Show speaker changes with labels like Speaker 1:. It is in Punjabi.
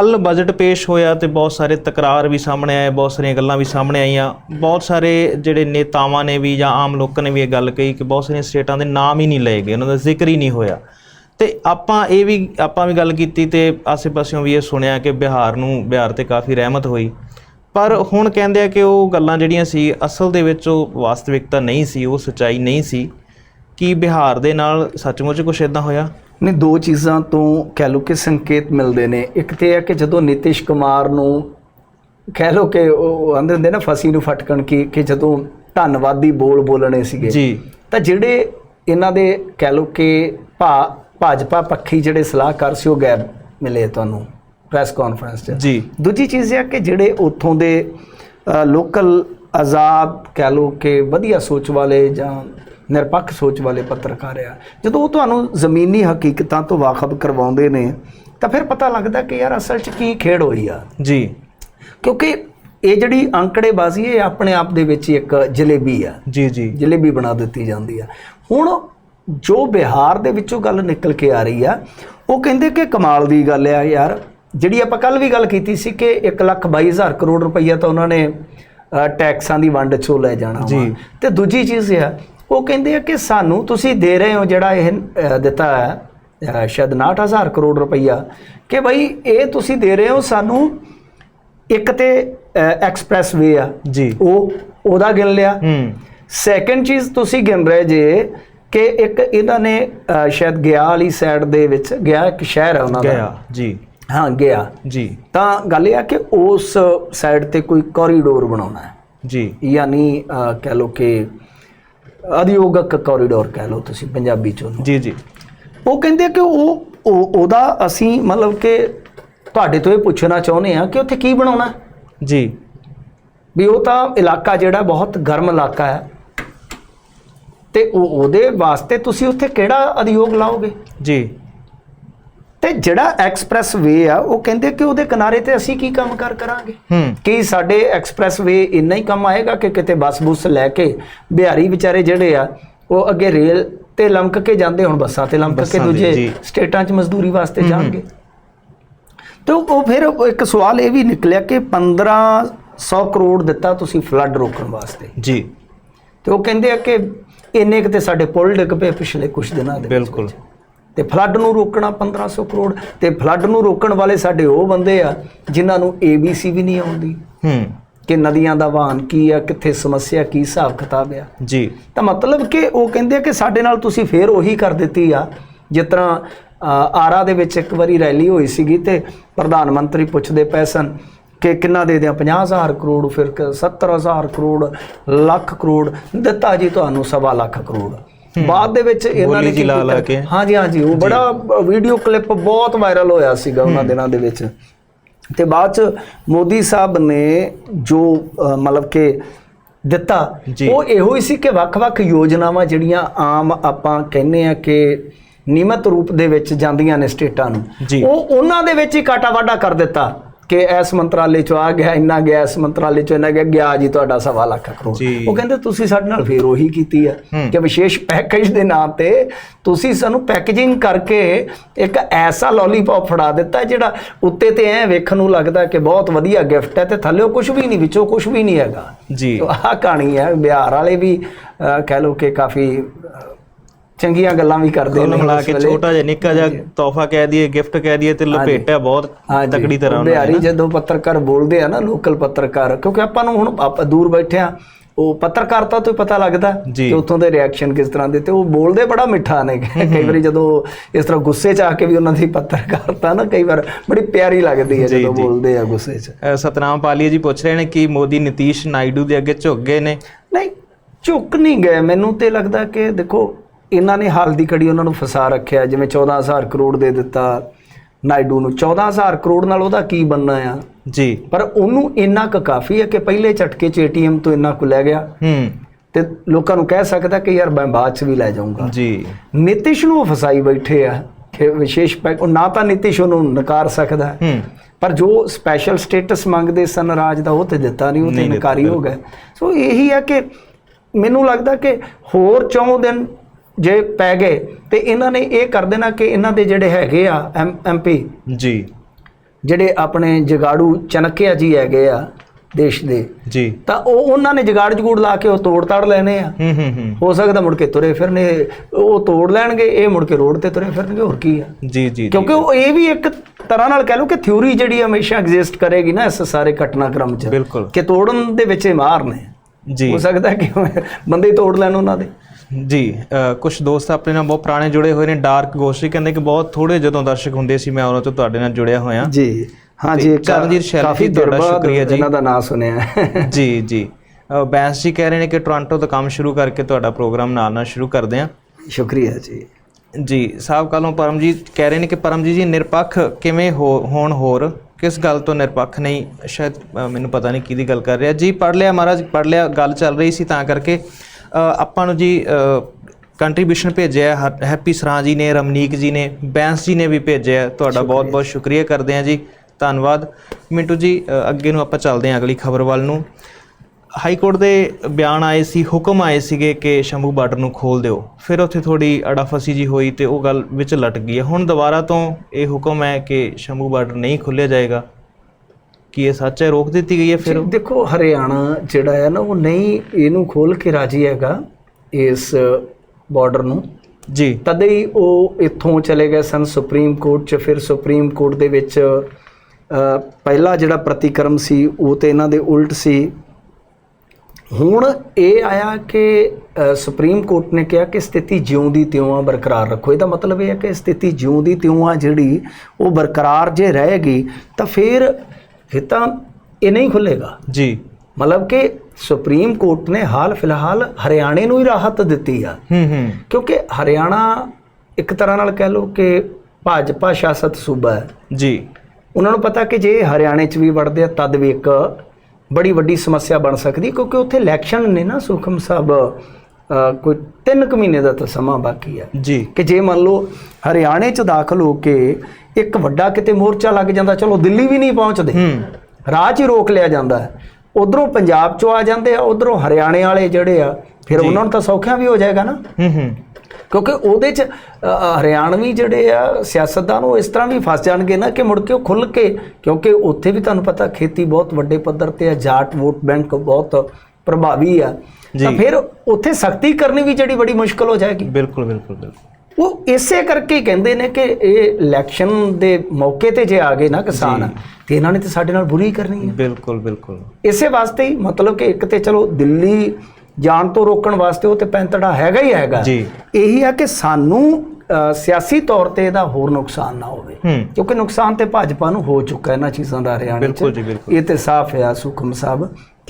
Speaker 1: ਕੱਲ ਬਜਟ ਪੇਸ਼ ਹੋਇਆ ਤੇ ਬਹੁਤ ਸਾਰੇ ਤਕਰਾਰ ਵੀ ਸਾਹਮਣੇ ਆਏ, ਬਹੁਤ ਸਾਰੀਆਂ ਗੱਲਾਂ ਵੀ ਸਾਹਮਣੇ ਆਈਆਂ। ਬਹੁਤ ਸਾਰੇ ਜਿਹੜੇ ਨੇਤਾਵਾਂ ਨੇ ਵੀ ਜਾਂ ਆਮ ਲੋਕਾਂ ਨੇ ਵੀ ਇਹ ਗੱਲ ਕਹੀ ਕਿ ਬਹੁਤ ਸਾਰੀਆਂ ਸਟੇਟਾਂ ਦੇ ਨਾਮ ਹੀ ਨਹੀਂ ਲਏ ਗਏ, ਉਹਨਾਂ ਦਾ ਜ਼ਿਕਰ ਹੀ ਨਹੀਂ ਹੋਇਆ। ਤੇ ਆਪਾਂ ਇਹ ਵੀ, ਆਪਾਂ ਵੀ ਗੱਲ ਕੀਤੀ ਤੇ ਆਸੇ-ਪਾਸਿਓਂ ਵੀ ਇਹ ਸੁਣਿਆ ਕਿ ਬਿਹਾਰ ਨੂੰ, ਬਿਹਾਰ ਤੇ ਕਾਫੀ ਰਹਿਮਤ ਹੋਈ। ਪਰ ਹੁਣ ਕਹਿੰਦੇ ਆ ਕਿ ਉਹ ਗੱਲਾਂ ਜਿਹੜੀਆਂ ਸੀ, ਅਸਲ ਦੇ ਵਿੱਚ ਉਹ ਵਾਸਤਵਿਕਤਾ ਨਹੀਂ ਸੀ, ਉਹ ਸੱਚਾਈ ਨਹੀਂ ਸੀ। ਕਿ ਬਿਹਾਰ ਦੇ ਨਾਲ ਸੱਚਮੁੱਚ ਕੁਝ ਇਦਾਂ ਹੋਇਆ?
Speaker 2: ਨੇ ਦੋ ਚੀਜ਼ਾਂ ਤੋਂ ਕਹਿ ਲਓ ਕਿ ਸੰਕੇਤ ਮਿਲਦੇ ਨੇ। ਇੱਕ ਤੇ ਹੈ ਕਿ ਜਦੋਂ ਨਿਤਿਸ਼ ਕੁਮਾਰ ਨੂੰ ਕਹਿ ਲਓ ਕਿ ਉਹ ਆਂਦੇ ਹੁੰਦੇ ਨਾ ਫਸੀ ਨੂੰ ਫਟਕਣ ਕੀ ਕਿ ਜਦੋਂ ਧੰਨਵਾਦੀ ਬੋਲ ਬੋਲਣੇ ਸੀਗੇ।
Speaker 1: ਜੀ।
Speaker 2: ਤਾਂ ਜਿਹੜੇ ਇਹਨਾਂ ਦੇ ਕਹਿ ਲਓ ਕਿ ਭਾ ਭਾਜਪਾ ਪੱਖੀ ਜਿਹੜੇ ਸਲਾਹਕਾਰ ਸੀ ਉਹ ਗੈਰ ਮਿਲੇ ਤੁਹਾਨੂੰ ਪ੍ਰੈਸ ਕਾਨਫਰੰਸ 'ਚ।
Speaker 1: ਜੀ।
Speaker 2: ਦੂਜੀ ਚੀਜ਼ ਇਹ ਕਿ ਜਿਹੜੇ ਉੱਥੋਂ ਦੇ ਲੋਕਲ ਆਜ਼ਾਦ ਕਹਿ ਲਓ ਕਿ ਵਧੀਆ ਸੋਚ ਵਾਲੇ ਜਾਂ ਨਿਰਪੱਖ ਸੋਚ ਵਾਲੇ ਪੱਤਰਕਾਰ ਆ। ਜਦੋਂ ਉਹ ਤੁਹਾਨੂੰ ਜ਼ਮੀਨੀ ਹਕੀਕਤਾਂ ਤੋਂ ਵਾਕਫ ਕਰਵਾਉਂਦੇ ਨੇ ਤਾਂ ਫਿਰ ਪਤਾ ਲੱਗਦਾ ਕਿ ਯਾਰ ਅਸਲ 'ਚ ਕੀ ਖੇਡ ਹੋਈ ਆ।
Speaker 1: ਜੀ।
Speaker 2: ਕਿਉਂਕਿ ਇਹ ਜਿਹੜੀ ਅੰਕੜੇਬਾਜ਼ੀ ਇਹ ਆਪਣੇ ਆਪ ਦੇ ਵਿੱਚ ਇੱਕ ਜਲੇਬੀ ਆ।
Speaker 1: ਜੀ ਜੀ।
Speaker 2: ਜਲੇਬੀ ਬਣਾ ਦਿੱਤੀ ਜਾਂਦੀ ਆ। ਹੁਣ ਜੋ ਬਿਹਾਰ ਦੇ ਵਿੱਚੋਂ ਗੱਲ ਨਿਕਲ ਕੇ ਆ ਰਹੀ ਆ ਉਹ ਕਹਿੰਦੇ ਕਿ ਕਮਾਲ ਦੀ ਗੱਲ ਆ ਯਾਰ। ਜਿਹੜੀ ਆਪਾਂ ਕੱਲ ਵੀ ਗੱਲ ਕੀਤੀ ਸੀ ਕਿ 122000 ਕਰੋੜ ਰੁਪਈਆ ਤਾਂ ਉਹਨਾਂ ਨੇ ਟੈਕਸਾਂ ਦੀ ਵੰਡ ਚੋਂ ਲੈ ਜਾਣਾ ਵਾ। ਤੇ ਦੂਜੀ ਚੀਜ਼ ਇਹ ਆ ਉਹ ਕਹਿੰਦੇ ਆ ਕਿ ਸਾਨੂੰ ਤੁਸੀਂ ਦੇ ਰਹੇ ਹੋ ਜਿਹੜਾ ਇਹ ਦਿੱਤਾ ਹੈ ਸ਼ਾਇਦ 69000 ਕਰੋੜ ਰੁਪਈਆ ਕਿ ਭਾਈ ਇਹ ਤੁਸੀਂ ਦੇ ਰਹੇ ਹੋ ਸਾਨੂੰ ਇੱਕ ਤੇ ਐਕਸਪ੍ਰੈਸ ਵੇ ਆ।
Speaker 1: ਜੀ।
Speaker 2: ਉਹ ਉਹਦਾ ਗਿਣ ਲਿਆ।
Speaker 1: ਹੂੰ।
Speaker 2: ਸੈਕੰਡ ਚੀਜ਼ ਤੁਸੀਂ ਗਿਣ ਰਹੇ ਜੇ ਕਿ ਇੱਕ ਇਹਨਾਂ ਨੇ ਸ਼ਾਇਦ ਗਿਆ ਵਾਲੀ ਸਾਈਡ ਦੇ ਵਿੱਚ ਗਿਆ ਇੱਕ ਸ਼ਹਿਰ ਹੈ ਉਹਨਾਂ ਦਾ।
Speaker 1: ਗਿਆ ਜੀ।
Speaker 2: ਹਾਂ ਗਿਆ।
Speaker 1: ਜੀ।
Speaker 2: ਤਾਂ ਗੱਲ ਇਹ ਆ ਕਿ ਉਸ ਸਾਈਡ ਤੇ ਕੋਈ ਕੋਰੀਡੋਰ ਬਣਾਉਣਾ ਹੈ।
Speaker 1: ਜੀ।
Speaker 2: ਯਾਨੀ ਕਹਿ ਲਓ ਕਿ ਅਧਿਯੋਗਕ ਕੋਰੀਡੋਰ ਕਹਿ ਲਓ ਤੁਸੀਂ ਪੰਜਾਬੀ ਚ। ਉਹਨੂੰ
Speaker 1: ਜੀ ਜੀ।
Speaker 2: ਉਹ ਕਹਿੰਦੇ ਕਿ ਉਹ ਉਹ- ਉਹਦਾ ਅਸੀਂ ਮਤਲਬ ਕਿ ਤੁਹਾਡੇ ਤੋਂ ਇਹ ਪੁੱਛਣਾ ਚਾਹੁੰਦੇ ਆ ਕਿ ਉੱਥੇ ਕੀ ਬਣਾਉਣਾ?
Speaker 1: ਜੀ।
Speaker 2: ਵੀ ਉਹ ਤਾਂ ਇਲਾਕਾ ਜਿਹੜਾ ਬਹੁਤ ਗਰਮ ਇਲਾਕਾ ਹੈ। ਤੇ ਉਹ ਉਹਦੇ ਵਾਸਤੇ ਤੁਸੀਂ ਉੱਥੇ ਕਿਹੜਾ ਉਦਯੋਗ ਲਾਓਗੇ?
Speaker 1: ਜੀ।
Speaker 2: ਤੇ ਜਿਹੜਾ ਐਕਸਪ੍ਰੈਸ ਵੇ ਆ ਉਹ ਕਹਿੰਦੇ ਕਿ ਉਹਦੇ ਕਿਨਾਰੇ ਤੇ ਅਸੀਂ ਕੀ ਕੰਮ ਕਰ ਕਰਾਂਗੇ? ਕੀ ਸਾਡੇ ਐਕਸਪ੍ਰੈਸ ਵੇ ਇੰਨਾ ਹੀ ਕੰਮ ਆਏਗਾ ਕਿ ਕਿਤੇ ਬੱਸ ਬੁੱਸ ਲੈ ਕੇ ਬਿਹਾਰੀ ਵਿਚਾਰੇ ਜਿਹੜੇ ਆ ਉਹ ਅੱਗੇ ਰੇਲ ਤੇ ਲੰਮਕ ਕੇ ਜਾਂਦੇ ਹੁਣ ਬੱਸਾਂ ਤੇ ਲੰਮਕ ਕੇ ਦੂਜੇ। ਸਟੇਟਾਂ 'ਚ ਮਜ਼ਦੂਰੀ ਵਾਸਤੇ ਜਾਣਗੇ। ਤੇ ਉਹ ਫਿਰ ਇੱਕ ਸਵਾਲ ਇਹ ਵੀ ਨਿਕਲਿਆ ਕਿ 1500 ਕਰੋੜ ਦਿੱਤਾ ਤੁਸੀਂ ਫਲੱਡ ਰੋਕਣ ਵਾਸਤੇ।
Speaker 1: ਜੀ।
Speaker 2: ਤੇ ਉਹ ਕਹਿੰਦੇ ਆ ਕਿ ਇੰਨੇ ਕਿਤੇ ਸਾਡੇ ਪੁਲ ਡਿੱਗ ਪਏ ਪਿਛਲੇ ਕੁਝ ਦਿਨਾਂ ਦੇ।
Speaker 1: ਬਿਲਕੁਲ।
Speaker 2: ਤੇ ਫਲੱਡ ਨੂੰ ਰੋਕਣਾ 1500 ਕਰੋੜ ਤੇ ਫਲੱਡ ਨੂੰ ਰੋਕਣ ਵਾਲੇ ਸਾਡੇ ਉਹ ਬੰਦੇ ਆ ਜਿਨ੍ਹਾਂ ਨੂੰ ABC ਵੀ ਨਹੀਂ ਆਉਂਦੀ।
Speaker 1: ਹੂੰ।
Speaker 2: ਕਿ ਨਦੀਆਂ ਦਾ ਵਹਾਨ ਕੀ ਆ ਕਿੱਥੇ ਸਮੱਸਿਆ ਕੀ ਹਿਸਾਬ ਕਿਤਾਬ ਆ।
Speaker 1: ਜੀ।
Speaker 2: ਤਾਂ ਮਤਲਬ ਕਿ ਉਹ ਕਹਿੰਦੇ ਆ ਕਿ ਸਾਡੇ ਨਾਲ ਤੁਸੀਂ ਫੇਰ ਉਹੀ ਕਰ ਦਿੱਤੀ ਆ ਜਿਸ ਤਰ੍ਹਾਂ ਆਰਾ ਦੇ ਵਿੱਚ ਇੱਕ ਵਾਰੀ ਰੈਲੀ ਹੋਈ ਸੀਗੀ ਤੇ ਪ੍ਰਧਾਨ ਮੰਤਰੀ ਪੁੱਛਦੇ ਪਏ ਸਨ ਕਿ ਕਿੰਨਾ ਦੇ ਦਿਆਂ 50000 ਕਰੋੜ ਫਿਰ ਕ- 70000 ਕਰੋੜ ਲੱਖ ਕਰੋੜ ਦਿੱਤਾ ਜੀ ਤੁਹਾਨੂੰ ਸਵਾ ਲੱਖ ਕਰੋੜ। ਬਾਅਦ ਦੇ ਵਿੱਚ ਇਹਨਾਂ ਨੇ ਕੀ
Speaker 1: ਲਾ ਲਾ
Speaker 2: ਕੀਤਾ?
Speaker 1: ਕੇ।
Speaker 2: ਹਾਂਜੀ ਹਾਂਜੀ ਉਹ ਬੜਾ ਵੀਡੀਓ ਕਲਿੱਪ ਬਹੁਤ ਵਾਇਰਲ ਹੋਇਆ ਸੀਗਾ ਉਹਨਾਂ ਦਿਨਾਂ ਦੇ ਵਿੱਚ ਤੇ ਬਾਅਦ ਚ ਮੋਦੀ ਸਾਹਿਬ ਨੇ ਜੋ ਮਤਲਬ ਕਿ ਦਿੱਤਾ। ਉਹ ਇਹੋ ਹੀ ਸੀ ਕਿ ਵੱਖ-ਵੱਖ ਯੋਜਨਾਵਾਂ ਜਿਹੜੀਆਂ ਆਮ ਆਪਾਂ ਕਹਿੰਦੇ ਆ ਕਿ ਨਿਯਮਤ ਰੂਪ ਦੇ ਵਿੱਚ ਜਾਂਦੀਆਂ ਨੇ ਸਟੇਟਾਂ ਨੂੰ। ਉਹ ਉਹਨਾਂ ਦੇ ਵਿੱਚ ਹੀ ਕਾਟਾ ਵਾਢਾ ਕਰ ਦਿੱਤਾ ਕਿ ਇਸ ਮੰਤਰਾਲੇ ਚੋਂ ਆ ਗਿਆ ਇੰਨਾ ਗਿਆ ਇਸ ਮੰਤਰਾਲੇ ਚੋਂ ਇੰਨਾ ਗਿਆ ਗਿਆ ਜੀ ਤੁਹਾਡਾ ਸਵਾ ਲੱਖ ਕਰੋੜ। ਉਹ ਕਹਿੰਦੇ ਤੁਸੀਂ ਸਾਡੇ ਨਾਲ ਫੇਰ ਉਹੀ ਕੀਤੀ ਆ
Speaker 1: ਹੂੰ।
Speaker 2: ਕਿ ਵਿਸ਼ੇਸ਼ ਪੈਕੇਜ ਦੇ ਨਾਂ ਤੇ ਤੁਸੀਂ ਸਾਨੂੰ ਪੈਕੇਜਿੰਗ ਕਰਕੇ ਇੱਕ ਐਸਾ ਲੋਲੀਪੌਪ ਫੜਾ ਦਿੱਤਾ ਜਿਹੜਾ ਉੱਤੇ ਤੇ ਐ ਵੇਖਣ ਨੂੰ ਲੱਗਦਾ ਕਿ ਬਹੁਤ ਵਧੀਆ ਗਿਫਟ ਹੈ ਤੇ ਥੱਲੇ ਕੁਝ ਵੀ ਨਹੀਂ ਵਿੱਚੋਂ ਕੁਝ ਵੀ ਨਹੀਂ ਹੈਗਾ
Speaker 1: ਜੀ
Speaker 2: ਆਹ ਕਹਾਣੀ ਹੈ ਬਿਹਾਰ ਵਾਲੇ ਵੀ ਕਹਿ ਲਓ ਕਿ ਕਾਫੀ ਚੰਗੀਆਂ ਗੱਲਾਂ ਵੀ ਕਰਦੇ ਨੇ
Speaker 1: ਮਿਲਾ ਕੇ। ਛੋਟਾ ਜਿਹਾ ਨਿੱਕਾ ਜਿਹਾ ਤੋਹਫਾ ਕਹਿ ਦਈਏ ਗਿਫਟ ਕਹਿ ਦਈਏ ਤੇ ਲਪੇਟਿਆ ਬਹੁਤ ਤਕੜੀ ਤਰ੍ਹਾਂ
Speaker 2: ਉਹ
Speaker 1: ਉਹਨਾਂ ਨੇ
Speaker 2: ਬਿਹਾਰੀ। ਜਦੋਂ ਪੱਤਰਕਾਰ ਬੋਲਦੇ ਆ ਨਾ ਲੋਕਲ ਪੱਤਰਕਾਰ ਕਿਉਂਕਿ ਆਪਾਂ ਨੂੰ ਹੁਣ ਆਪਾਂ ਦੂਰ ਬੈਠੇ ਆ ਉਹ ਪੱਤਰਕਾਰਤਾ ਤੋਂ ਪਤਾ ਲੱਗਦਾ। ਕਿ ਉੱਥੋਂ ਦੇ ਰਿਐਕਸ਼ਨ ਕਿਸ ਤਰ੍ਹਾਂ ਦੇ ਤੇ ਉਹ ਬੋਲਦੇ ਬੜਾ ਮਿੱਠਾ ਨੇ ਕਈ ਵਾਰੀ ਜਦੋਂ ਇਸ ਤਰ੍ਹਾਂ ਗੁੱਸੇ 'ਚ ਆ ਕੇ ਵੀ ਉਹਨਾਂ ਦੀ ਪੱਤਰਕਾਰਤਾ ਨਾ ਕਈ ਵਾਰ ਬੜੀ ਪਿਆਰੀ ਲੱਗਦੀ ਹੈ ਜਦੋਂ। ਬੋਲਦੇ ਆ ਗੁੱਸੇ 'ਚ
Speaker 1: ਸਤਨਾਮ ਪਾਲੀਆ ਜੀ ਪੁੱਛ ਰਹੇ ਨੇ ਕਿ ਮੋਦੀ ਨਤੀਸ਼ ਨਾਇਡੂ ਦੇ ਅੱਗੇ ਝੁਕ ਗਏ ਨੇ
Speaker 2: ਨਹੀਂ ਝੁਕ ਨਹੀਂ ਗਏ ਮੈਨੂੰ ਤੇ ਲੱਗਦਾ ਕਿ ਦੇਖੋ ਇਹਨਾਂ ਨੇ ਹਾਲ ਦੀ ਘੜੀ ਉਹਨਾਂ ਨੂੰ ਫਸਾ ਰੱਖਿਆ ਜਿਵੇਂ 14000 ਕਰੋੜ ਦੇ ਦਿੱਤਾ ਨਾਇਡੂ ਨੂੰ। 14000 ਕਰੋੜ ਨਾਲ ਉਹਦਾ ਕੀ ਬੰਨਾ ਆ?
Speaker 1: ਜੀ।
Speaker 2: ਪਰ ਉਹਨੂੰ ਇੰਨਾ ਕੁ ਕਾਫੀ ਹੈ ਕਿ ਪਹਿਲੇ ਝਟਕੇ ਚ ਏਟੀਐਮ ਤੋਂ ਇੰਨਾ ਕੁ ਲੈ ਗਿਆ।
Speaker 1: ਹੂੰ।
Speaker 2: ਤੇ ਲੋਕਾਂ ਨੂੰ ਕਹਿ ਸਕਦਾ ਕਿ ਯਾਰ ਮੈਂ ਬਾਅਦ ਚ ਵੀ ਲੈ ਜਾਊਂਗਾ।
Speaker 1: ਜੀ।
Speaker 2: ਨਿਤਿਸ਼ ਨੂੰ ਫਸਾਈ ਬੈਠੇ ਆ ਕਿ ਵਿਸ਼ੇਸ਼ ਉਹ ਨਾ ਤਾਂ ਨਿਤਿਸ਼ ਉਹਨੂੰ ਨਕਾਰ ਸਕਦਾ। ਹੈ, ਪਰ ਜੋ ਸਪੈਸ਼ਲ ਸਟੇਟਸ ਮੰਗਦੇ ਸਨ ਰਾਜ ਦਾ ਉਹ ਤੇ ਦਿੱਤਾ ਨਹੀਂ ਉਹ ਤੇ ਇਨਕਾਰੀ ਹੋ ਗਏ। ਸੋ ਇਹੀ ਹੈ ਕਿ ਮੈਨੂੰ ਲੱਗਦਾ ਕਿ ਹੋਰ 4 ਦਿਨ ਜੇ ਪੈ ਗਏ ਤੇ ਇਹਨਾਂ ਨੇ ਇਹ ਕਰ ਦੇਣਾ ਕਿ ਇਹਨਾਂ ਦੇ ਜਿਹੜੇ ਹੈਗੇ ਆ ਐਮਪੀ
Speaker 1: ਜੀ।
Speaker 2: ਜਿਹੜੇ ਆਪਣੇ ਜਗਾੜੂ ਚਨਕਿਆ ਜੀ ਹੈਗੇ ਆ ਦੇਸ਼ ਦੇ
Speaker 1: ਜੀ।
Speaker 2: ਤਾਂ ਉਹ ਉਹਨਾਂ ਨੇ ਜਗਾੜ ਜਗੂੜ ਲਾ ਕੇ ਉਹ ਤੋੜ ਤਾੜ ਲੈਣੇ ਆ।
Speaker 1: ਹੂੰ ਹੂੰ ਹੂੰ।
Speaker 2: ਹੋ ਸਕਦਾ ਮੁੜ ਕੇ ਤੁਰੇ ਫਿਰਨੇ ਉਹ ਤੋੜ ਲੈਣਗੇ ਇਹ ਮੁੜ ਕੇ ਰੋਡ ਤੇ ਤੁਰੇ ਫਿਰਨਗੇ ਹੋਰ ਕੀ ਆ।
Speaker 1: ਜੀ ਜੀ
Speaker 2: ਕਿਉਂਕਿ ਉਹ ਇਹ ਵੀ ਇੱਕ ਤਰ੍ਹਾਂ ਨਾਲ ਕਹਿ ਲਓ ਕਿ ਥਿਊਰੀ ਜਿਹੜੀ ਹਮੇਸ਼ਾ ਐਗਜ਼ਿਸਟ ਕਰੇਗੀ ਨਾ ਇਸ ਸਾਰੇ ਘਟਨਾਕ੍ਰਮ 'ਚ
Speaker 1: ਬਿਲਕੁਲ।
Speaker 2: ਕਿ ਤੋੜਨ ਦੇ ਵਿੱਚ ਇਹ ਮਾਰ ਨੇ
Speaker 1: ਜੀ।
Speaker 2: ਹੋ ਸਕਦਾ ਕਿ ਬੰਦੇ ਤੋੜ ਲੈਣ ਉਹਨਾਂ ਦੇ।
Speaker 1: ਜੀ ਕੁਝ ਦੋਸਤ ਆਪਣੇ ਨਾਲ ਬਹੁਤ ਪੁਰਾਣੇ ਜੁੜੇ ਹੋਏ ਨੇ ਡਾਰਕ ਗੋਸਟ ਕਹਿੰਦੇ ਕਿ ਬਹੁਤ ਥੋੜੇ ਜਦੋਂ ਦਰਸ਼ਕ ਹੁੰਦੇ ਸੀ ਮੈਂ ਉਹਨਾਂ ਤੋਂ ਤੁਹਾਡੇ ਨਾਲ ਜੁੜਿਆ ਹੋਇਆ।
Speaker 2: ਜੀ ਹਾਂ ਜੀ
Speaker 1: ਚਰਨਜੀਤ ਸ਼ੈਲਫੀ, ਤੁਹਾਡਾ ਸ਼ੁਕਰੀਆ ਜੀ।
Speaker 2: ਇਹਨਾਂ ਦਾ ਨਾਮ ਸੁਣਿਆ।
Speaker 1: ਜੀ ਜੀ। ਬੈਂਸ ਜੀ ਕਹਿ ਰਹੇ ਨੇ ਕਿ ਟੋਰਾਂਟੋ ਤੋਂ ਕੰਮ ਸ਼ੁਰੂ ਕਰਕੇ ਤੁਹਾਡਾ ਪ੍ਰੋਗਰਾਮ ਨਾਲ ਨਾਲ ਸ਼ੁਰੂ ਕਰਦੇ ਹਾਂ।
Speaker 2: ਸ਼ੁਕਰੀਆ ਜੀ।
Speaker 1: ਜੀ ਸਾਹਿਬ ਕੱਲੋਂ ਪਰਮਜੀਤ ਕਹਿ ਰਹੇ ਨੇ ਕਿ ਪਰਮਜੀਤ ਜੀ ਨਿਰਪੱਖ ਕਿਵੇਂ ਹੋ ਹੋਣ ਹੋਰ? ਕਿਸ ਗੱਲ ਤੋਂ ਨਿਰਪੱਖ ਨਹੀਂ? ਸ਼ਾਇਦ ਮੈਨੂੰ ਪਤਾ ਨਹੀਂ ਕਿਹਦੀ ਗੱਲ ਕਰ ਰਿਹਾ। ਜੀ ਪੜ ਲਿਆ ਮਹਾਰਾਜ ਪੜ ਲਿਆ ਗੱਲ ਚੱਲ ਰਹੀ ਸੀ ਤਾਂ ਕਰਕੇ। ਆਪਾਂ ਨੂੰ ਜੀ ਕੰਟਰੀਬਿਊਸ਼ਨ ਭੇਜਿਆ ਹੈ। ਹੈਪੀ ਸਰਾਂ ਜੀ ਨੇ ਰਮਨੀਕ ਜੀ ਨੇ ਬੈਂਸ ਜੀ ਨੇ ਵੀ ਭੇਜਿਆ ਹੈ। ਤੁਹਾਡਾ ਬਹੁਤ ਬਹੁਤ ਸ਼ੁਕਰੀਆ ਕਰਦੇ ਹਾਂ ਜੀ। ਧੰਨਵਾਦ। ਮਿੰਟੂ ਜੀ ਅੱਗੇ ਨੂੰ ਆਪਾਂ ਚੱਲਦੇ ਹਾਂ ਅਗਲੀ ਖਬਰ ਵੱਲ ਨੂੰ। ਹਾਈ ਕੋਰਟ ਦੇ ਬਿਆਨ ਆਏ ਸੀ ਹੁਕਮ ਆਏ ਸੀਗੇ ਕਿ ਸ਼ੰਭੂ ਬਾਰਡਰ ਨੂੰ ਖੋਲ ਦਿਓ। ਫਿਰ ਉੱਥੇ ਥੋੜੀ ਅੜਾਫਸੀ ਜੀ ਹੋਈ ਤੇ ਉਹ ਗੱਲ ਵਿੱਚ ਲਟ ਗਈ ਹੈ। ਹੁਣ ਦੁਬਾਰਾ ਤੋਂ ਇਹ ਹੁਕਮ ਹੈ ਕਿ ਸ਼ੰਭੂ ਬਾਰਡਰ ਨਹੀਂ ਖੋਲ੍ਹਿਆ ਜਾਏਗਾ। ਕੀ ਇਹ ਸੱਚ ਹੈ ਰੋਕ ਦਿੱਤੀ ਗਈ ਹੈ ਫਿਰ
Speaker 2: ਦੇਖੋ ਹਰਿਆਣਾ ਜਿਹੜਾ ਹੈ ਨਾ ਉਹ ਨਹੀਂ ਇਹਨੂੰ ਖੋਲ ਕੇ ਰਾਜੀ ਹੈਗਾ ਇਸ ਬਾਰਡਰ ਨੂੰ।
Speaker 1: ਜੀ।
Speaker 2: ਤਦੇ ਹੀ ਉਹ ਇੱਥੋਂ ਚਲੇ ਗਏ ਸਨ ਸੁਪਰੀਮ ਕੋਰਟ 'ਚ। ਫਿਰ ਸੁਪਰੀਮ ਕੋਰਟ ਦੇ ਵਿੱਚ ਪਹਿਲਾ ਜਿਹੜਾ ਪ੍ਰਤੀਕਰਮ ਸੀ ਉਹ ਤੇ ਇਹਨਾਂ ਦੇ ਉਲਟ ਸੀ। ਹੁਣ ਇਹ ਆਇਆ ਕਿ ਸੁਪਰੀਮ ਕੋਰਟ ਨੇ ਕਿਹਾ ਕਿ ਸਥਿਤੀ ਜਿਉਂ ਦੀ ਤਿਉਂ ਆ ਬਰਕਰਾਰ ਰੱਖੋ। ਇਹਦਾ ਮਤਲਬ ਇਹ ਹੈ ਕਿ ਸਥਿਤੀ ਜਿਉਂ ਦੀ ਤਿਉਂ ਆ ਜਿਹੜੀ ਉਹ ਬਰਕਰਾਰ ਜੇ ਰਹੇਗੀ ਤਾਂ ਫਿਰ ਤਾਂ ਇਹ ਨਹੀਂ ਖੁੱਲੇਗਾ
Speaker 1: ਜੀ
Speaker 2: ਮਤਲਬ ਕਿ ਸੁਪਰੀਮ ਕੋਰਟ ਨੇ ਹਾਲ ਫਿਲਹਾਲ ਹਰਿਆਣੇ ਨੂੰ ਹੀ ਰਾਹਤ ਦਿੱਤੀ ਆ
Speaker 1: ਹੂੰ ਹੂੰ
Speaker 2: ਕਿਉਂਕਿ ਹਰਿਆਣਾ ਇੱਕ ਤਰ੍ਹਾਂ ਨਾਲ ਕਹਿ ਲਓ ਕਿ ਭਾਜਪਾ ਸ਼ਾਸਤ ਸੂਬਾ ਹੈ
Speaker 1: ਜੀ
Speaker 2: ਉਹਨਾਂ ਨੂੰ ਪਤਾ ਕਿ ਜੇ ਹਰਿਆਣੇ 'ਚ ਵੀ ਵੜਦੇ ਆ ਤਦ ਵੀ ਇੱਕ ਬੜੀ ਵੱਡੀ ਸਮੱਸਿਆ ਬਣ ਸਕਦੀ ਕਿਉਂਕਿ ਉੱਥੇ ਇਲੈਕਸ਼ਨ ਨੇ ਨਾ ਸੁਖਮ ਸਾਹਿਬ ਕੋਈ 3 ਕੁ ਮਹੀਨੇ ਦਾ ਤਾਂ ਸਮਾਂ ਬਾਕੀ ਹੈ
Speaker 1: ਜੀ।
Speaker 2: ਕਿ ਜੇ ਮੰਨ ਲਓ ਹਰਿਆਣੇ 'ਚ ਦਾਖਲ ਹੋ ਕੇ ਇੱਕ ਵੱਡਾ ਕਿਤੇ ਮੋਰਚਾ ਲੱਗ ਜਾਂਦਾ ਚਲੋ ਦਿੱਲੀ ਵੀ ਨਹੀਂ ਪਹੁੰਚਦੇ।
Speaker 1: ਹੂੰ।
Speaker 2: ਰਾਹ 'ਚ ਹੀ ਰੋਕ ਲਿਆ ਜਾਂਦਾ। ਉਧਰੋਂ ਪੰਜਾਬ 'ਚੋਂ ਆ ਜਾਂਦੇ ਆ ਉਧਰੋਂ ਹਰਿਆਣੇ ਵਾਲੇ ਜਿਹੜੇ ਆ ਫਿਰ ਉਹਨਾਂ ਨੂੰ ਤਾਂ ਸੌਖਿਆਂ ਵੀ ਹੋ ਜਾਏਗਾ ਨਾ।
Speaker 1: ਹੂੰ ਹੂੰ।
Speaker 2: ਕਿਉਂਕਿ ਉਹਦੇ 'ਚ ਹਰਿਆਣਵੀ ਜਿਹੜੇ ਆ ਸਿਆਸਤਦਾਨ ਉਹ ਇਸ ਤਰ੍ਹਾਂ ਵੀ ਫਸ ਜਾਣਗੇ ਨਾ ਕਿ ਮੁੜ ਕੇ ਉਹ ਖੁੱਲ ਕੇ ਕਿਉਂਕਿ ਉੱਥੇ ਵੀ ਤੁਹਾਨੂੰ ਪਤਾ ਖੇਤੀ ਬਹੁਤ ਵੱਡੇ ਪੱਧਰ ਤੇ ਆ ਜਾਟ ਵੋਟ ਬੈਂਕ ਬਹੁਤ ਪ੍ਰਭਾਵੀ ਆ ਤਾਂ। ਫਿਰ ਉੱਥੇ ਸਖਤੀ ਕਰਨੀ ਵੀ ਜਿਹੜੀ ਬੜੀ ਮੁਸ਼ਕਲ ਹੋ ਜਾਏਗੀ।
Speaker 1: ਬਿਲਕੁਲ ਬਿਲਕੁਲ ਬਿਲਕੁਲ।
Speaker 2: ਉਹ ਇਸੇ ਕਰਕੇ ਕਹਿੰਦੇ ਨੇ ਕਿ ਇਹ ਇਲੈਕਸ਼ਨ ਦੇ ਮੌਕੇ ਤੇ ਜੇ ਆ ਗਏ ਨਾ ਕਿਸਾਨ ਤੇ ਇਹਨਾਂ ਨੇ ਤੇ ਸਾਡੇ ਨਾਲ ਬੁਰੀ ਕਰਨੀ ਹੈ
Speaker 1: ਬਿਲਕੁਲ ਬਿਲਕੁਲ।
Speaker 2: ਇਸੇ ਵਾਸਤੇ ਹੀ ਮਤਲਬ ਕਿ ਇੱਕ ਤੇ ਚਲੋ ਦਿੱਲੀ ਜਾਣ ਤੋਂ ਰੋਕਣ ਵਾਸਤੇ ਉਹ ਤੇ ਪੈਂਤੜਾ ਹੈਗਾ ਹੀ ਹੈਗਾ।
Speaker 1: ਜੀ।
Speaker 2: ਇਹੀ ਆ ਕਿ ਸਾਨੂੰ ਸਿਆਸੀ ਤੌਰ ਤੇ ਇਹਦਾ ਹੋਰ ਨੁਕਸਾਨ ਨਾ ਹੋਵੇ। ਕਿਉਂਕਿ ਨੁਕਸਾਨ ਤੇ ਭਾਜਪਾ ਨੂੰ ਹੋ ਚੁੱਕਾ ਇਹਨਾਂ ਚੀਜ਼ਾਂ ਦਾ ਹਰਿਆਣੇ 'ਚ। ਇਹ ਤੇ ਸਾਫ਼ ਹੈ ਸੁਖਮ ਸਾਹਿਬ।